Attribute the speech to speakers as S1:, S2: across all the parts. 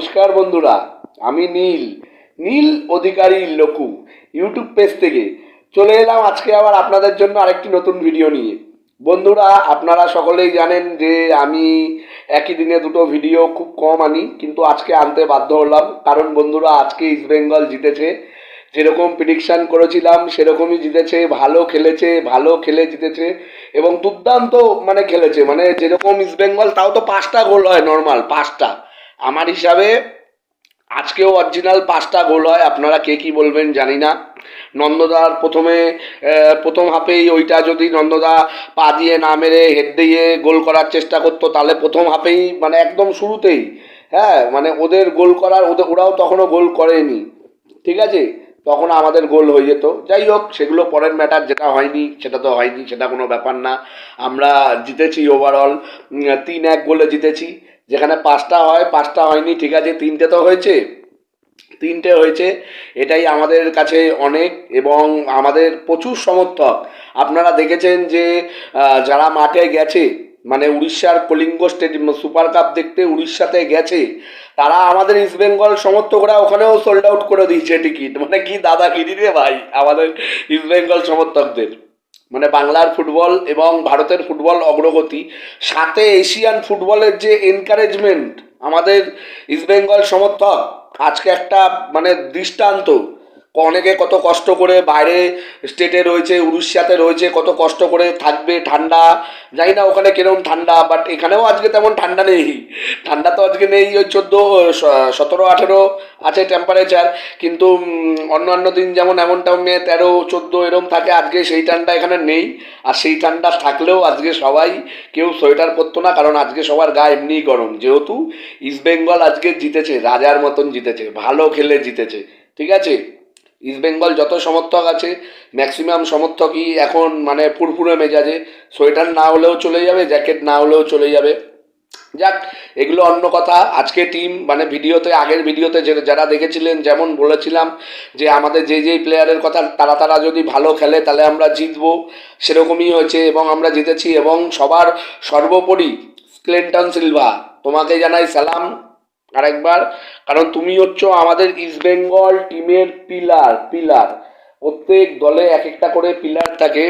S1: নমস্কার বন্ধুরা, আমি নীল। নীল অধিকারী লকু, ইউটিউব পেজ থেকে। চলে এলাম আজকে আবার আপনাদের জন্য আরেকটি নতুন ভিডিও নিয়ে। বন্ধুরা, আপনারা সকলেই জানেন যে আমি একই দিনে দুটো ভিডিও খুব কম আনি, কিন্তু আজকে আনতে বাধ্য হলাম। কারণ বন্ধুরা, আজকে ইস্ট বেঙ্গল জিতেছে। যেরকম প্রিডিকশান করেছিলাম, সেরকমই জিতেছে, ভালো খেলেছে, ভালো খেলে জিতেছে এবং দুর্দান্ত মানে খেলেছে। মানে যেরকম ইস্ট বেঙ্গল তাও তো পাঁচটা গোল হয় নর্মাল পাঁচটা। আমার হিসাবে আজকেও অরিজিনাল পাঁচটা গোল হয়, আপনারা কে কি বলবেন জানি না। নন্দদার প্রথমে প্রথম হাফেই ওইটা যদি নন্দদা পা দিয়ে না মেরে হেড দিয়ে গোল করার চেষ্টা করতো, তাহলে প্রথম হাফেই মানে একদম শুরুতেই হ্যাঁ মানে ওদের গোল করার, ওদের, ওরাও তখনও গোল করেনি, ঠিক আছে? তখন আমাদের গোল হয়ে যেত। যাই হোক, সেগুলো পরের ম্যাটার যেটা হয়নি, সেটা তো হয়নি, সেটা কোনো ব্যাপার না। আমরা জিতেছি ওভারঅল তিন এক গোলে জিতেছি। যেখানে পাঁচটা হয়, পাঁচটা হয়নি, ঠিক আছে, তিনটে তো হয়েছে। তিনটে হয়েছে, এটাই আমাদের কাছে অনেক এবং আমাদের প্রচুর সমর্থক। আপনারা দেখেছেন যে যারা মাঠে গেছে মানে উড়িষ্যার কলিঙ্গ স্টেডিয়াম, সুপার কাপ দেখতে উড়িষ্যাতে গেছে। তারা আমাদের ইস্ট বেঙ্গল সমর্থকরা ওখানেও সোল্ড আউট করে দিয়েছে টিকিট মানে কি দাদাগিরি রে ভাই? আমাদের ইস্ট বেঙ্গল সমর্থকদের। মানে বাংলার ফুটবল এবং ভারতের ফুটবল অগ্রগতি। সাথে এশিয়ান ফুটবলের যে এনকারেজমেন্ট আমাদের ইস্টবেঙ্গল সমর্থক, আজকে একটা মানে দৃষ্টান্ত। অনেকে কত কষ্ট করে বাইরে স্টেটে রয়েছে, উড়িষ্যাতে রয়েছে, কত কষ্ট করে থাকবে ঠান্ডা। জানি না ওখানে কীরকম ঠান্ডা বাট এখানেও আজকে তেমন ঠান্ডা নেই। ঠান্ডা তো আজকে নেই ওই চোদ্দ সতেরো, আঠেরো আছে টেম্পারেচার কিন্তু অন্যান্য দিন যেমন এমন টাইমে তেরো, চোদ্দ এরম থাকে, আজকে সেই ঠান্ডা এখানে নেই। আর সেই ঠান্ডা থাকলেও আজকে সবাই কেউ সোয়েটার পরতো না, কারণ আজকে সবার গা এমনিই গরম। যেহেতু ইস্ট বেঙ্গল আজকে জিতেছে, রাজার মতন জিতেছে, ভালো খেলে জিতেছে, ঠিক আছে? ইস্ট বেঙ্গল যত সমর্থক আছে ম্যাক্সিমাম সমর্থকই এখন মানে ফুরফুরে মেজাজে। সোয়েটার না হলেও চলে যাবে জ্যাকেট না হলেও চলে যাবে। যাক, এগুলো অন্য কথা। আজকে টিম মানে ভিডিওতে, আগের ভিডিওতে যারা দেখেছিলেন, যেমন বলেছিলাম যে, আমাদের যে যেই প্লেয়ারের কথা, তারা তারা যদি ভালো খেলে, তাহলে আমরা জিতবো। সেরকমই হয়েছে এবং আমরা জিতেছি এবং সবার সর্বোপরি ক্লেন্টন সিলভা তোমাকে জানাই সালাম। আরেকবার কারণ তুমি হচ্ছ আমাদের ইস্ট বেঙ্গল টিমের পিলার পিলার প্রত্যেক দলে এক একটা করে পিলার থাকে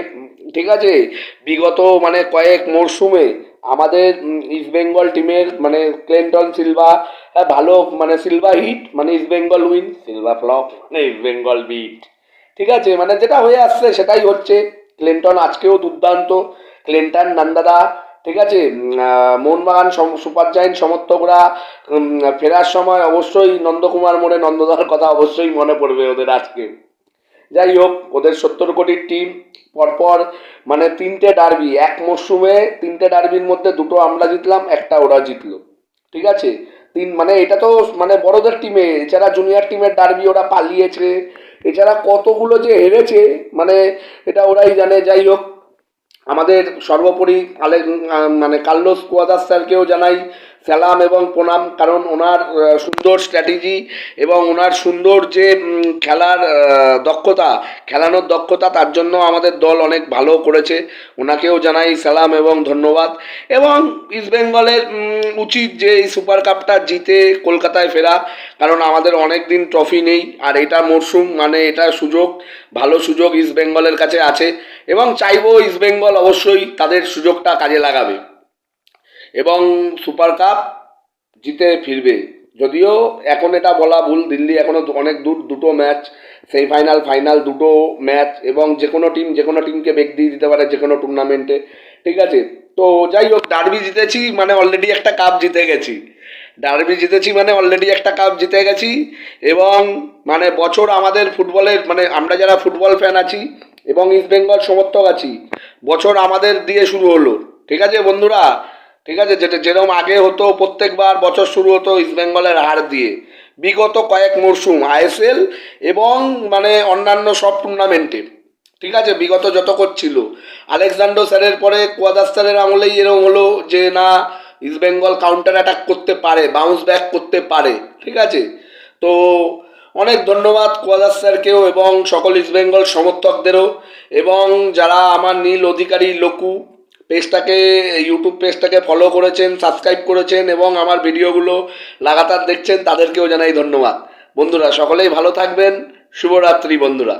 S1: ঠিক আছে? বিগত মানে কয়েক মরশুমে আমাদের ইস্ট বেঙ্গল টিমের মানে ক্লেন্টন সিলভা হ্যাঁ, ভালো মানে সিলভা হিট মানে East Bengal win Silva flop মানে ইস্ট বেঙ্গল বিট ঠিক আছে? মানে যেটা হয়ে আসছে সেটাই হচ্ছে ক্লিন্টন আজকেও দুর্দান্ত। ক্লিন্টন নন্দাদা ঠিক আছে? মোহনবাগান সুপার জায়েন্ট সমর্থকরা ফেরার সময় অবশ্যই নন্দকুমার মোড়ে নন্দদার কথা অবশ্যই মনে পড়বে ওদের আজকে। যাই হোক, ওদের সত্তর কোটির টিম পরপর মানে তিনটে ডার্বি এক মরশুমে তিনটে ডার্বির মধ্যে দুটো আমরা জিতলাম, একটা ওরা জিতলো। ঠিক আছে? তিন মানে এটা তো মানে বড়দের টিমে এছাড়া জুনিয়র টিমের ডার্বি ওরা পালিয়েছে। এছাড়া কতগুলো যে হেরেছে মানে এটা ওরাই জানে। যাই হোক আমাদের সর্বোপরি মানে কার্লোস কুয়াদাস স্যারকেও জানাই সালাম এবং প্রণাম, কারণ ওনার সুন্দর স্ট্র্যাটেজি এবং ওনার সুন্দর যে খেলার দক্ষতা, খেলানোর দক্ষতা, তার জন্য আমাদের দল অনেক ভালো করেছে। ওনাকেও জানাই সালাম এবং ধন্যবাদ। এবং ইস্টবেঙ্গলের উচিত যে এই সুপার কাপটা জিতে কলকাতায় ফেরা, কারণ আমাদের অনেক দিন ট্রফি নেই। আর এটা মরশুম মানে এটা সুযোগ, ভালো সুযোগ ইস্টবেঙ্গলের কাছে আছে। এবং চাইব ইস্টবেঙ্গল অবশ্যই তাদের সুযোগটা কাজে লাগাবে। এবং সুপার কাপ জিতে ফিরবে। যদিও এখন এটা বলা ভুল, দিল্লি এখনও অনেক দূর, দুটো ম্যাচ, সেমিফাইনাল, ফাইনাল, দুটো ম্যাচ, এবং যে কোনো টিম যে কোনো টিমকে বেগ দিয়ে দিতে পারে যে কোনো টুর্নামেন্টে ঠিক আছে? তো যাই হোক ডার্বি জিতেছি মানে অলরেডি একটা কাপ জিতে গেছি। ডার্বি জিতেছি মানে অলরেডি একটা কাপ জিতে গেছি, এবং মানে বছর আমাদের ফুটবলের মানে আমরা যারা ফুটবল ফ্যান আছি, এবং ইস্ট বেঙ্গল সমর্থক আছি, বছর আমাদের দিয়ে শুরু হলো। ঠিক আছে বন্ধুরা? ঠিক আছে? যেটা যেরকম আগে হতো, প্রত্যেকবার বছর শুরু হতো ইস্ট বেঙ্গলের হার দিয়ে। বিগত কয়েক মরশুম আইএসএল এবং মানে অন্যান্য সব টুর্নামেন্টে ঠিক আছে? বিগত যত করছিল আলেকজান্ডো স্যারের পরে কোয়াদাস স্যারের আমলেই এরকম হলো যে, না ইস্ট বেঙ্গল কাউন্টার অ্যাটাক করতে পারে বাউন্স ব্যাক করতে পারে। ঠিক আছে? তো অনেক ধন্যবাদ কোয়াদাস স্যারকেও এবং সকল ইস্ট বেঙ্গল সমর্থকদেরও এবং যারা আমার নীল অধিকারী লোকু। পেজটাকে ইউটিউব পেজটাকে ফলো করেছেন সাবস্ক্রাইব করেছেন এবং আমার ভিডিওগুলো লাগাতার দেখছেন, তাদেরকেও জানাই ধন্যবাদ। বন্ধুরা, সকলেই ভালো থাকবেন। শুভরাত্রি, বন্ধুরা।